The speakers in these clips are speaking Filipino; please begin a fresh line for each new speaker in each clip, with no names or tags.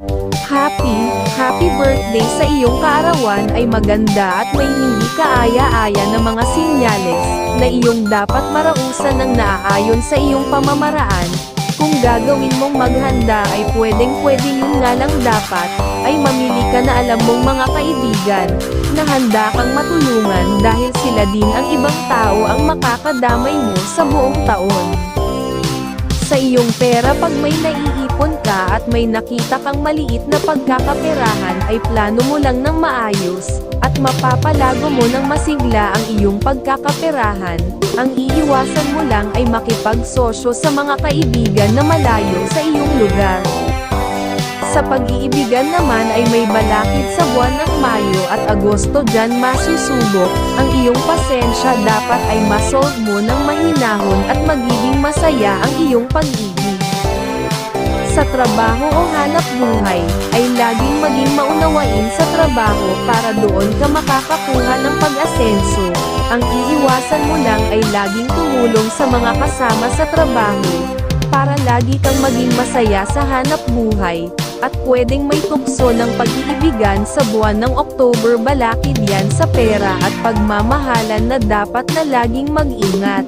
Happy, happy birthday sa iyong kaarawan ay maganda at may hindi kaaya-aya na mga sinyales, na iyong dapat marausan ng naaayon sa iyong pamamaraan. Kung gagawin mong maghanda ay pwedeng pwede yun nga lang dapat, ay mamili ka na alam mong mga kaibigan, na handa kang matulungan dahil sila din ang ibang tao ang makakadamay mo sa buong taon sa iyong pera pag may naiipon ka at may nakita kang maliit na pagkakaperahan ay plano mo lang ng maayos, at mapapalago mo ng masigla ang iyong pagkakaperahan, ang iiwasan mo lang ay makipagsosyo sa mga kaibigan na malayo sa iyong lugar. Sa pag-iibigan naman ay may balakid sa buwan ng Mayo at Agosto dyan masusubok, ang iyong pasensya dapat ay masolve mo ng mahinahon at magiging masaya ang iyong pag-ibig. Sa trabaho o hanap buhay, ay laging maging maunawain sa trabaho para doon ka makakakuha ng pag-asenso. Ang iiwasan mo lang ay laging tumulong sa mga kasama sa trabaho, para lagi kang maging masaya sa hanap buhay, at pwedeng may tukso ng pag-iibigan sa buwan ng October balakid yan sa pera at pagmamahalan na dapat na laging mag-ingat.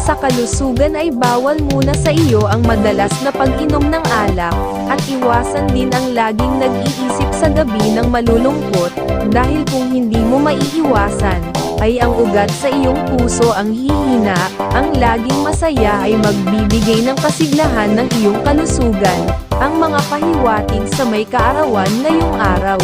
Sa kalusugan ay bawal muna sa iyo ang madalas na pag-inom ng alak, at iwasan din ang laging nag-iisip sa gabi ng malulungkot, dahil kung hindi mo maiiwasan, ay ang ugat sa iyong puso ang hihina, ang laging masaya ay magbibigay ng kasiglahan ng iyong kalusugan, ang mga pahiwatig sa may kaarawan ngayong araw.